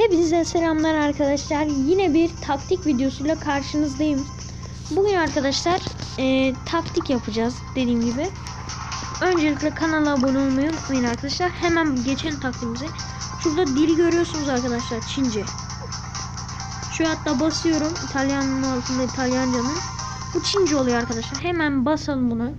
Hepinize selamlar arkadaşlar. Yine bir taktik videosuyla karşınızdayım. Bugün arkadaşlar e, taktik yapacağız dediğim gibi. Öncelikle kanala abone olmayı unutmayın arkadaşlar. Hemen geçelim taktiğimize. Şurada dili görüyorsunuz arkadaşlar Çince. Şu hatta basıyorum İtalyanın altında İtalyancanın. Bu Çince oluyor arkadaşlar. Hemen basalım buna.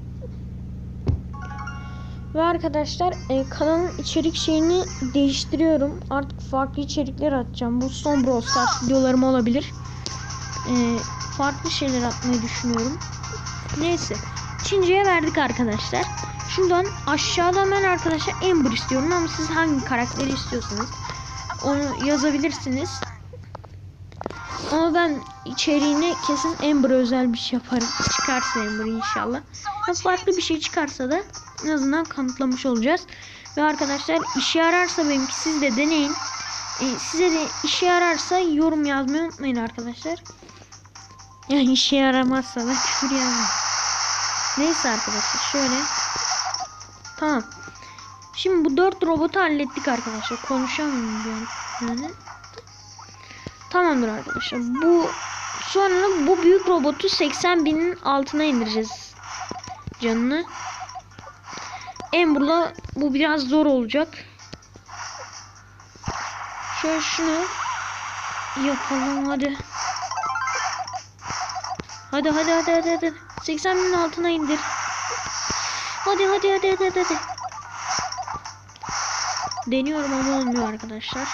Ve arkadaşlar e, kanalın içerik şeyini değiştiriyorum. Artık farklı içerikler atacağım. Bu son Brawl videolarım olabilir. E, farklı şeyler atmayı düşünüyorum. Neyse. Çince'ye verdik arkadaşlar. Şuradan aşağıda ben arkadaşlar Ember istiyorum ama siz hangi karakteri istiyorsanız onu yazabilirsiniz. Ama ben içeriğine kesin Ember özel bir şey yaparım. Çıkarsa Ember inşallah. Ya farklı bir şey çıkarsa da en azından kanıtlamış olacağız. Ve arkadaşlar işe yararsa benimki siz de deneyin. Ee, size de işe yararsa yorum yazmayı unutmayın arkadaşlar. Yani işe yaramazsa da küfür yazmayın. Neyse arkadaşlar şöyle. Tamam. Şimdi bu dört robotu hallettik arkadaşlar. Konuşamıyorum yani. Tamamdır arkadaşlar. Bu sonra bu büyük robotu 80 binin altına indireceğiz canını. Amber'la bu biraz zor olacak. Şöyle şunu yapalım hadi. Hadi hadi hadi hadi hadi. 80 binin altına indir. Hadi hadi hadi hadi hadi. Deniyorum ama olmuyor arkadaşlar.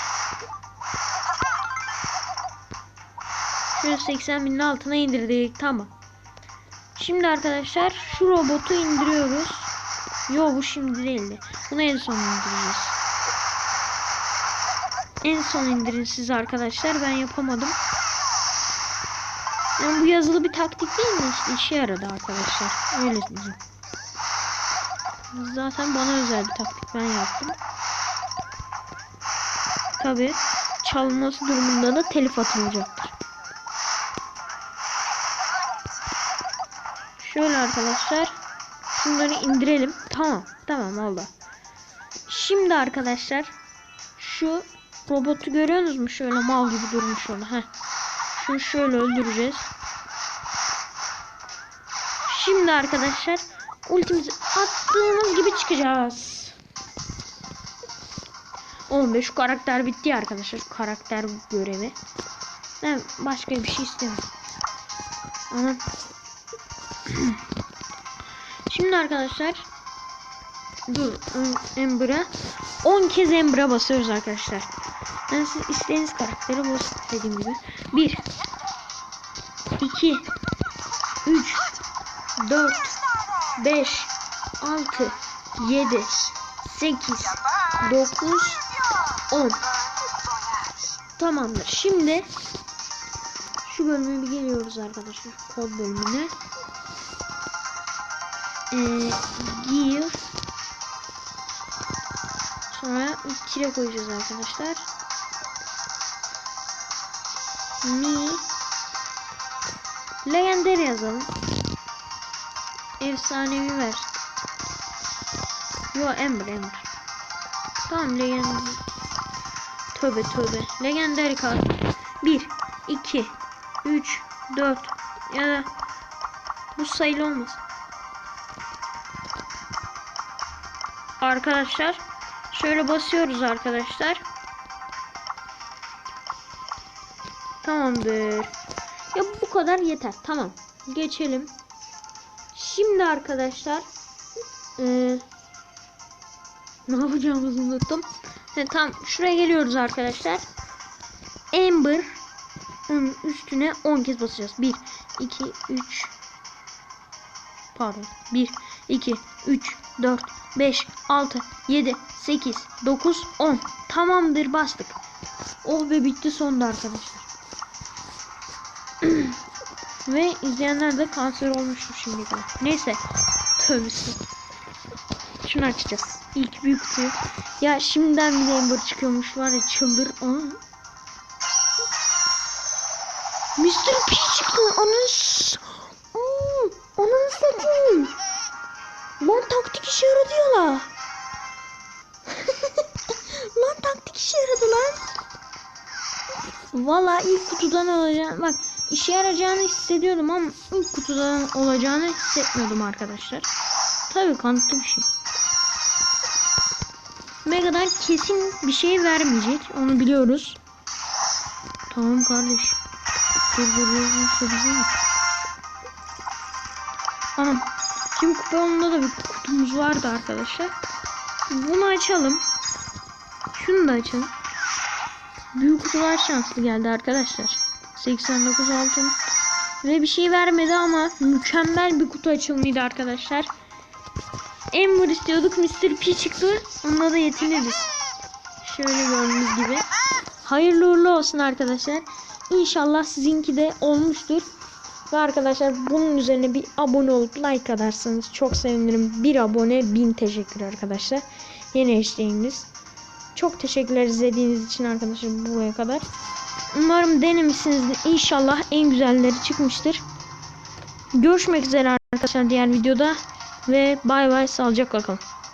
Şöyle 80 binin altına indirdik. Tamam. Şimdi arkadaşlar şu robotu indiriyoruz. Yo bu şimdi değildi. Bunu en son indireceğiz. En son indirin siz arkadaşlar. Ben yapamadım. Yani bu yazılı bir taktik değil mi? İşte işe yaradı arkadaşlar. Öyle diyeceğim. Zaten bana özel bir taktik ben yaptım. Tabi çalınması durumunda da telif atılacaktır. Şöyle arkadaşlar. Şunları indirelim. Tamam. Tamam oldu. Şimdi arkadaşlar şu robotu görüyorsunuz mu? Şöyle mal gibi durmuş orada. Heh. Şunu şöyle öldüreceğiz. Şimdi arkadaşlar ultimizi attığımız gibi çıkacağız. 15 şu karakter bitti arkadaşlar. Karakter görevi. Ben başka bir şey istemiyorum. Ama Şimdi arkadaşlar dur Ember'a 10 kez Ember'a basıyoruz arkadaşlar. Siz istediğiniz karakteri basın dediğim gibi. 1 2 3 4 5 6 7 8 9 10 Tamamdır. Şimdi şu bölüme bir geliyoruz arkadaşlar. Kod bölümüne. Ee, give sonra tire koyacağız arkadaşlar. Mi Legendary yazalım. Efsanevi ver. Yo Ember Ember. Tamam Legendary. Tövbe tövbe. Legendary kart. 1 2 3 4 ya da bu sayılı olmaz. Arkadaşlar şöyle basıyoruz arkadaşlar. Tamamdır. Ya bu kadar yeter. Tamam. Geçelim. Şimdi arkadaşlar ee, ne yapacağımızı unuttum. Ha, tamam şuraya geliyoruz arkadaşlar. Amber üstüne 10 kez basacağız. 1 2 3 Pardon. 1 2 3 4 5 6 7 8 9 10 Tamamdır bastık. Oh be bitti sonunda arkadaşlar. Ve izleyenler de kanser olmuştur şimdi. Neyse. Tövbesi. Şunu açacağız. İlk büyük suyu. Ya şimdiden bir Amber çıkıyormuş var ya çıldır. Aa. Mr. P çıktı. Anız. Ananı satayım. Lan taktik işe yaradı ya la. lan taktik işe yaradı lan. Valla ilk kutudan olacağını bak işe yarayacağını hissediyordum ama ilk kutudan olacağını hissetmiyordum arkadaşlar. Tabii kanıtlı bir şey. Mega'dan kesin bir şey vermeyecek. Onu biliyoruz. Tamam kardeş. Dur dur dur. dur, kupa yolunda da bir kutumuz vardı arkadaşlar. Bunu açalım. Şunu da açalım. Büyük kutular şanslı geldi arkadaşlar. 89 altın. Ve bir şey vermedi ama mükemmel bir kutu açılımıydı arkadaşlar. Ember istiyorduk. Mr. P çıktı. Onunla da yetiniriz. Şöyle gördüğünüz gibi. Hayırlı uğurlu olsun arkadaşlar. İnşallah sizinki de olmuştur. Ve arkadaşlar bunun üzerine bir abone olup like atarsanız çok sevinirim. Bir abone bin teşekkür arkadaşlar. Yeni eşliğimiz. Çok teşekkürler izlediğiniz için arkadaşlar buraya kadar. Umarım denemişsinizdir. İnşallah en güzelleri çıkmıştır. Görüşmek üzere arkadaşlar diğer videoda. Ve bay bay sağlıcakla kalın.